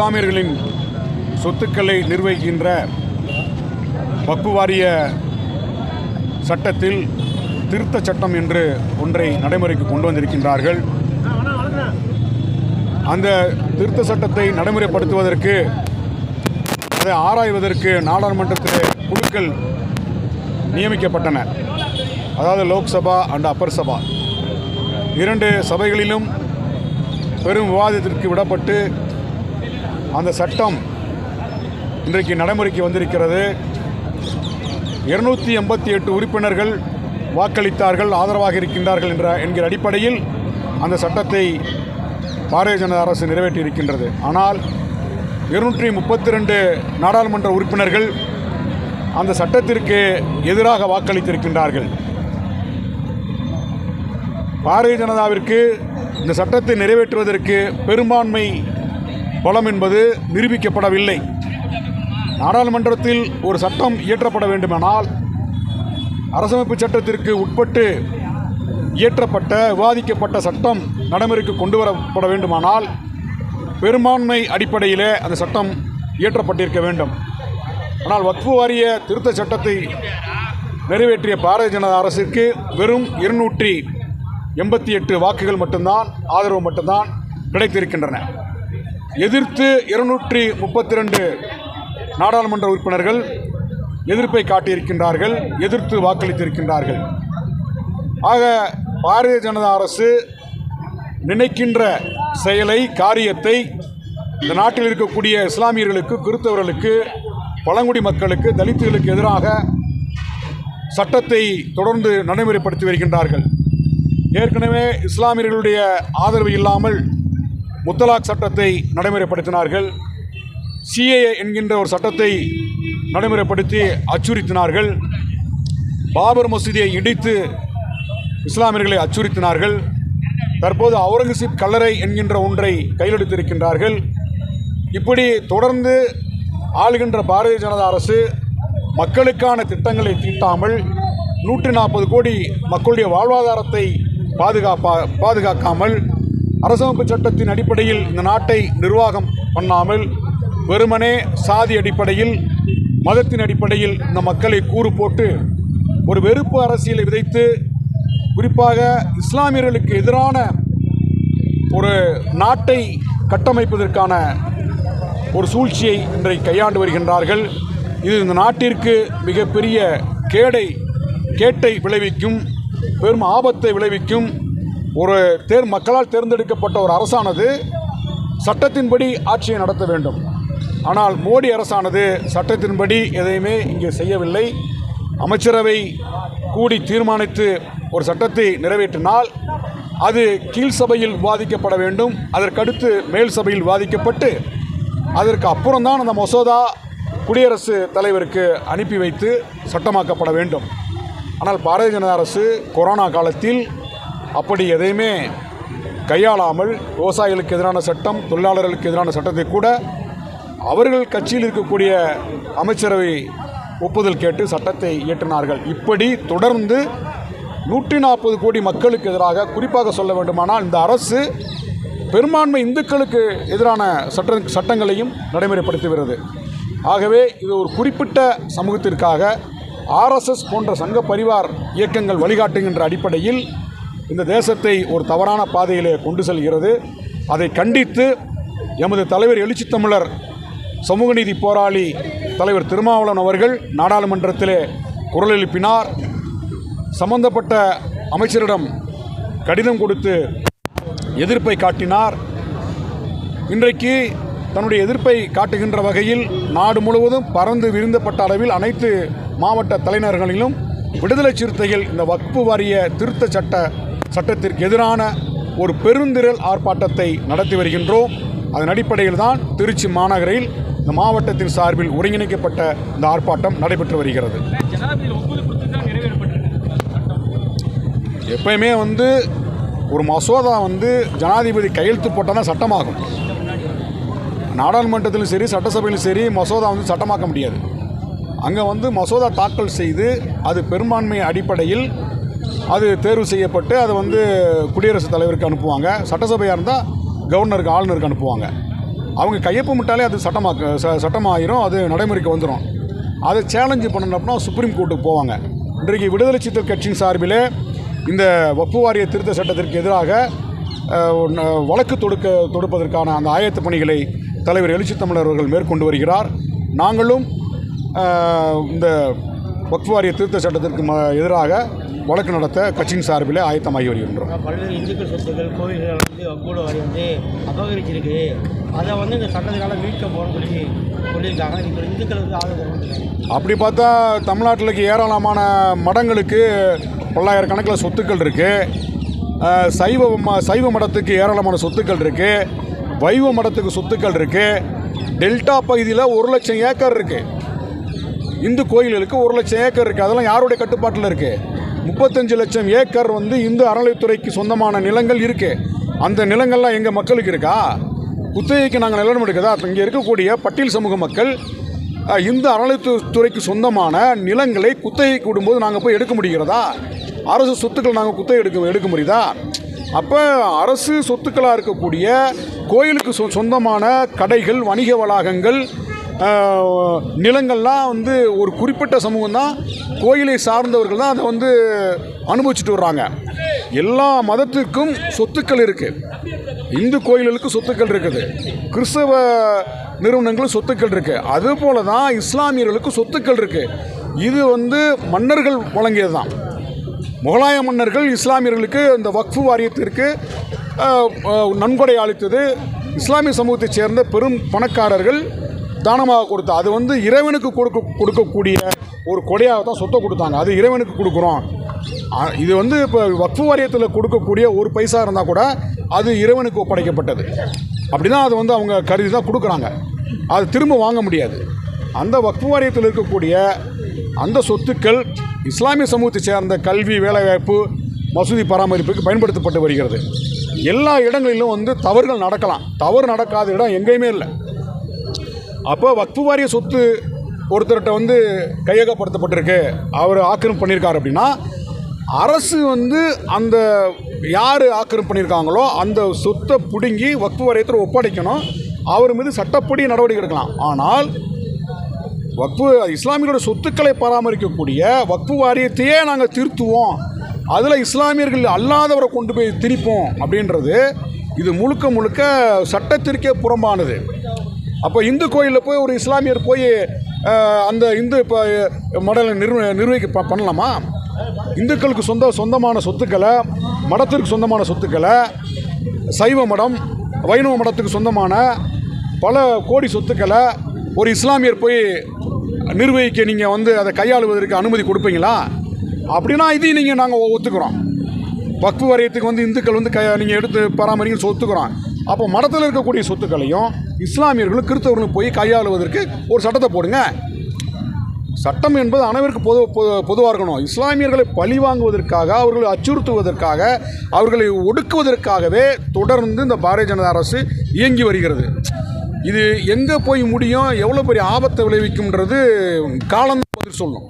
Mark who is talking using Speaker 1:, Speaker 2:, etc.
Speaker 1: இஸ்லாமியர்களின் சொத்துக்களை நிர்வகிக்கின்ற வக்பு வாரிய சட்டத்தில் திருத்த சட்டம் என்று ஒன்றை நடைமுறைக்கு கொண்டு வந்திருக்கின்றார்கள். அந்த திருத்த சட்டத்தை நடைமுறைப்படுத்துவதற்கு அதை ஆராய்வதற்கு நாடாளுமன்றத்தில் குழுக்கள் நியமிக்கப்பட்டன. அதாவது லோக்சபா அண்ட் அப்பர் சபா. இரண்டு சபைகளிலும் பெரும் விவாதத்திற்கு விடப்பட்டு அந்த சட்டம் இன்றைக்கு நடைமுறைக்கு வந்திருக்கிறது. இருநூற்றி எண்பத்தி எட்டு உறுப்பினர்கள் வாக்களித்தார்கள் ஆதரவாக இருக்கின்றார்கள் என்ற என்கிற அடிப்படையில் அந்த சட்டத்தை பாரதிய ஜனதா அரசு நிறைவேற்றி இருக்கின்றது ஆனால் இருநூற்றி முப்பத்தி ரெண்டு நாடாளுமன்ற உறுப்பினர்கள் அந்த சட்டத்திற்கு எதிராக வாக்களித்திருக்கின்றார்கள். பாரதிய ஜனதாவிற்கு இந்த சட்டத்தை நிறைவேற்றுவதற்கு பெரும்பான்மை பலம் என்பது நிரூபிக்கப்படவில்லை. நாடாளுமன்றத்தில் ஒரு சட்டம் இயற்றப்பட வேண்டுமானால் அரசமைப்பு சட்டத்திற்கு உட்பட்டு இயற்றப்பட்ட விவாதிக்கப்பட்ட சட்டம் நடைமுறைக்கு கொண்டு வரப்பட வேண்டுமானால் பெரும்பான்மை அடிப்படையிலே அந்த சட்டம் இயற்றப்பட்டிருக்க வேண்டும். ஆனால் வக்ஃபு வாரிய திருத்த சட்டத்தை நிறைவேற்றிய பாரதிய ஜனதா அரசிற்கு வெறும் இருநூற்றி எண்பத்தி எட்டு வாக்குகள் மட்டும்தான் ஆதரவு மட்டும்தான் கிடைத்திருக்கின்றன. எதிர்த்து இருநூற்றி முப்பத்தி ரெண்டு நாடாளுமன்ற உறுப்பினர்கள் எதிர்ப்பை காட்டியிருக்கின்றார்கள் எதிர்த்து வாக்களித்திருக்கின்றார்கள். ஆக பாரதிய ஜனதா அரசு நினைக்கின்ற செயலை காரியத்தை இந்த நாட்டில் இருக்கக்கூடிய இஸ்லாமியர்களுக்கு கிறிஸ்தவர்களுக்கு பழங்குடி மக்களுக்கு தலித்துகளுக்கு எதிராக சட்டத்தை தொடர்ந்து நடைமுறைப்படுத்தி வருகின்றார்கள். ஏற்கனவே இஸ்லாமியர்களுடைய ஆதரவு இல்லாமல் முத்தலாக் சட்டத்தை நடைமுறைப்படுத்தினார்கள். சிஏஏ என்கின்ற ஒரு சட்டத்தை நடைமுறைப்படுத்தி அச்சுறுத்தினார்கள். பாபர் மசூதியை இடித்து இஸ்லாமியர்களை அச்சுறுத்தினார்கள். தற்போது அவுரங்கசீப் கல்லறை என்கின்ற ஒன்றை கையெழுத்திருக்கின்றார்கள். இப்படி தொடர்ந்து ஆளுகின்ற பாரதிய ஜனதா அரசு மக்களுக்கான திட்டங்களை தீட்டாமல் நூற்றி நாற்பது கோடி மக்களுடைய வாழ்வாதாரத்தை பாதுகாப்பா பாதுகாக்காமல் அரசமைப்பு சட்டத்தின் அடிப்படையில் இந்த நாட்டை நிர்வாகம் பண்ணாமல் வெறுமனே சாதி அடிப்படையில் மதத்தின் அடிப்படையில் இந்த மக்களை கூறு போட்டு ஒரு வெறுப்பு அரசியலை விதைத்து குறிப்பாக இஸ்லாமியர்களுக்கு எதிரான ஒரு நாட்டை கட்டமைப்பதற்கான ஒரு சூழ்ச்சியை இன்றைக்கு கையாண்டு வருகின்றார்கள். இது இந்த நாட்டிற்கு மிகப்பெரிய கேடை கேட்டை விளைவிக்கும் பெரும் ஆபத்தை விளைவிக்கும் ஒரு தேர் மக்களால் தேர்ந்தெடுக்கப்பட்ட ஒரு அரசானது சட்டத்தின்படி ஆட்சியை நடத்த வேண்டும். ஆனால் மோடி அரசானது சட்டத்தின்படி எதையுமே இங்கே செய்யவில்லை. அமைச்சரவை கூடி தீர்மானித்து ஒரு சட்டத்தை நிறைவேற்றினால் அது கீழ் சபையில் விவாதிக்கப்பட வேண்டும். அதற்கடுத்து மேல் சபையில் விவாதிக்கப்பட்டு அதற்கு அப்புறம்தான் அந்த மசோதா குடியரசு தலைவருக்கு அனுப்பி வைத்து சட்டமாக்கப்பட வேண்டும். ஆனால் பாரதிய ஜனதா அரசு கொரோனா காலத்தில் அப்படி எதையுமே கையாளாமல் விவசாயிகளுக்கு எதிரான சட்டம் தொழிலாளர்களுக்கு எதிரான சட்டத்தை கூட அவர்கள் கட்சியில் இருக்கக்கூடிய அமைச்சரவை ஒப்புதல் கேட்டு சட்டத்தை இயற்றினார்கள். இப்படி தொடர்ந்து நூற்றி நாற்பது கோடி மக்களுக்கு எதிராக குறிப்பாக சொல்ல வேண்டுமானால் இந்த அரசு பெரும்பான்மை இந்துக்களுக்கு எதிரான சட்ட சட்டங்களையும் நடைமுறைப்படுத்துகிறது. ஆகவே இது ஒரு குறிப்பிட்ட சமூகத்திற்காக ஆர்எஸ்எஸ் போன்ற சங்க பரிவார் இயக்கங்கள் வழிகாட்டுகின்ற அடிப்படையில் இந்த தேசத்தை ஒரு தவறான பாதையிலே கொண்டு செல்கிறது. அதை கண்டித்து எமது தலைவர் எழுச்சி தமிழர் சமூக நீதி போராளி தலைவர் திருமாவளவன் அவர்கள் நாடாளுமன்றத்திலே குரல் எழுப்பினார். சம்பந்தப்பட்ட அமைச்சரிடம் கடிதம் கொடுத்து எதிர்ப்பை காட்டினார். இன்றைக்கு தன்னுடைய எதிர்ப்பை காட்டுகின்ற வகையில் நாடு முழுவதும் பறந்து விரிந்தப்பட்ட அளவில் அனைத்து மாவட்ட தலைநகர்களிலும் விடுதலை சிறுத்தைகள் இந்த வக்பு வாரிய திருத்த சட்ட சட்டத்திற்கு எதிரான ஒரு பெருந்திரள் ஆர்ப்பாட்டத்தை நடத்தி வருகின்றோம். அதன் அடிப்படையில் தான் திருச்சி மாநகரில் இந்த மாவட்டத்தின் சார்பில் ஒருங்கிணைக்கப்பட்ட இந்த ஆர்ப்பாட்டம் நடைபெற்று வருகிறது. எப்பயுமே வந்து ஒரு மசோதா வந்து ஜனாதிபதி கையெழுத்து போட்டால் தான் சட்டமாகும். நாடாளுமன்றத்திலும் சரி சட்டசபையிலும் சரி மசோதா வந்து சட்டமாக்க முடியாது. அங்கே வந்து மசோதா தாக்கல் செய்து அது பெரும்பான்மை அடிப்படையில் அது தேர்வு செய்யப்பட்டு அதை வந்து குடியரசுத் தலைவருக்கு அனுப்புவாங்க. சட்டசபையாக இருந்தால் கவர்னருக்கு ஆளுநருக்கு அனுப்புவாங்க. அவங்க கையொப்பமிட்டாலே அது சட்டமாக ச சட்டமாயிரும். அது நடைமுறைக்கு வந்துடும் அதை சேலஞ்சு பண்ணணும்னா சுப்ரீம் கோர்ட்டுக்கு போவாங்க. இன்றைக்கு விடுதலை சிறுத்தைகள் கட்சியின் சார்பிலே இந்த வப்பு வாரிய திருத்த சட்டத்திற்கு எதிராக வழக்கு தொடுக்க தொடுப்பதற்கான அந்த ஆயத்த பணிகளை தலைவர் எழுச்சி தமிழர் அவர்கள் மேற்கொண்டு வருகிறார். நாங்களும் இந்த வக்ஃப் வாரிய திருத்த சட்டத்திற்கு ம எதிராக வழக்கு நடத்த கட்சியின் சார்பில் ஆயத்தமாகி வருகின்றோம்.
Speaker 2: பல்வேறு இந்துக்கள் சொத்துக்கள் கோவில்கள் வந்து வரி வந்து அபகரிச்சிருக்கு. அதை வந்து இந்த சட்டத்தினால மீட்க போகணும்னு சொல்லி சொல்லியிருக்காங்க. இப்போ இந்துக்கள் வந்து ஆதரவு.
Speaker 1: அப்படி பார்த்தா தமிழ்நாட்டில் இருக்க ஏராளமான மடங்களுக்கு பல்லாயிரக்கணக்கில் சொத்துக்கள் இருக்குது சைவ சைவ மடத்துக்கு ஏராளமான சொத்துக்கள் இருக்குது வைவ மடத்துக்கு சொத்துக்கள் இருக்குது டெல்டா பகுதியில் ஒரு லட்சம் ஏக்கர் இருக்குது இந்து கோயில்களுக்கு ஒரு லட்சம் ஏக்கர் இருக்குது அதெல்லாம் யாருடைய கட்டுப்பாட்டில் இருக்குது முப்பத்தஞ்சு லட்சம் ஏக்கர் வந்து இந்து அறநிலைத்துறைக்கு சொந்தமான நிலங்கள் இருக்குது அந்த நிலங்கள்லாம் எங்கள் மக்களுக்கு இருக்கா? குத்தகைக்கு நாங்கள் நிலம் எடுக்குதா இங்கே இருக்கக்கூடிய பட்டியல் சமூக மக்கள் இந்து அறநிலைத்துறைக்கு சொந்தமான நிலங்களை குத்தகைக்கு விடும்போது நாங்கள் போய் எடுக்க முடிகிறதா? அரசு சொத்துக்கள் நாங்கள் குத்தகை எடுக்க எடுக்க முடியுதா? அப்போ அரசு சொத்துக்களாக இருக்கக்கூடிய கோயிலுக்கு சொ சொந்தமான கடைகள் வணிக வளாகங்கள் நிலங்கள்லாம் வந்து ஒரு குறிப்பிட்ட சமூகம் தான் கோயிலை சார்ந்தவர்கள் தான் அதை வந்து அனுபவிச்சுட்டு வர்றாங்க. எல்லா மதத்திற்கும் சொத்துக்கள் இருக்குது இந்து கோயில்களுக்கு சொத்துக்கள் இருக்குது. கிறிஸ்தவ நிறுவனங்களும் சொத்துக்கள் இருக்குது அதுபோல தான் இஸ்லாமியர்களுக்கு சொத்துக்கள் இருக்குது இது வந்து மன்னர்கள் வழங்கியது தான் முகலாய மன்னர்கள் இஸ்லாமியர்களுக்கு இந்த வக்ஃபு வாரியத்திற்கு நன்கொடை அளித்தது. இஸ்லாமிய சமூகத்தைச் சேர்ந்த பெரும் பணக்காரர்கள் தானமாக கொடுத்தா அது வந்து இறைவனுக்கு கொடுக்க கொடுக்கக்கூடிய ஒரு கொடையாக தான் சொத்தை கொடுத்தாங்க. அது இறைவனுக்கு கொடுக்குறோம். இது வந்து இப்போ வக்ஃபு வாரியத்தில் கொடுக்கக்கூடிய ஒரு பைசா இருந்தால் கூட அது இறைவனுக்கு ஒப்படைக்கப்பட்டது. அப்படி தான் அது வந்து அவங்க கருதி தான் கொடுக்குறாங்க. அது திரும்ப வாங்க முடியாது. அந்த வக்ஃபு வாரியத்தில் இருக்கக்கூடிய அந்த சொத்துக்கள் இஸ்லாமிய சமூகத்தை சேர்ந்த கல்வி வேலைவாய்ப்பு மசூதி பராமரிப்புக்கு பயன்படுத்தப்பட்டு வருகிறது. எல்லா இடங்களிலும் வந்து தவறுகள் நடக்கலாம். தவறு நடக்காத இடம் எங்கேயுமே இல்லை. அப்போ வக்ஃபு வாரிய சொத்து ஒருத்தர்கிட்ட வந்து கையகப்படுத்தப்பட்டிருக்கு. அவர் ஆக்கிரமிப்பு பண்ணியிருக்காரு அப்படின்னா அரசு வந்து அந்த யார் ஆக்கிரமிப்பு பண்ணியிருக்காங்களோ அந்த சொத்தை பிடுங்கி வக்ஃபு வாரியத்தில் ஒப்படைக்கணும். அவர் மீது சட்டப்படி நடவடிக்கை எடுக்கலாம். ஆனால் வக்ஃபு இஸ்லாமியர்களோட சொத்துக்களை பராமரிக்கக்கூடிய வக்ஃபு வாரியத்தையே நாங்கள் திருத்துவோம். அதில் இஸ்லாமியர்கள் அல்லாதவரை கொண்டு போய் திரிப்போம் அப்படின்றது இது முழுக்க முழுக்க சட்டத்திற்கே புறம்பானது. அப்போ இந்து கோயிலில் போய் ஒரு இஸ்லாமியர் போய் அந்த இந்து இப்போ மடலை நிர்வ நிர்வகிக்க பண்ணலாமா? இந்துக்களுக்கு சொந்த சொந்தமான சொத்துக்களை மடத்திற்கு சொந்தமான சொத்துக்களை சைவ மடம் வைணவ மடத்துக்கு சொந்தமான பல கோடி சொத்துக்களை ஒரு இஸ்லாமியர் போய் நிர்வகிக்க நீங்கள் வந்து அதை கையாளுவதற்கு அனுமதி கொடுப்பீங்களா? அப்படின்னா இதையும் நீங்கள் நாங்கள் ஒத்துக்கிறோம். வக்ஃபு வாரியத்துக்கு வந்து இந்துக்கள் வந்து க நீங்கள் எடுத்து பராமரிக்க ஒத்துக்கிறோம் அப்போ மடத்தில் இருக்கக்கூடிய சொத்துக்களையும் இஸ்லாமியர்களும் கிறிஸ்தவர்களும் போய் கையாளுவதற்கு ஒரு சட்டத்தை போடுங்க. சட்டம் என்பது அனைவருக்கும் பொது பொது- பொதுவாக இருக்கணும். இஸ்லாமியர்களை பழி வாங்குவதற்காக அவர்களை அச்சுறுத்துவதற்காக அவர்களை ஒடுக்குவதற்காகவே தொடர்ந்து இந்த பாரதிய ஜனதா அரசு இயங்கி வருகிறது. இது எங்கே போய் முடியும் எவ்வளோ பெரிய ஆபத்தை விளைவிக்கும்ன்றது காலம் பதில் சொல்லும்.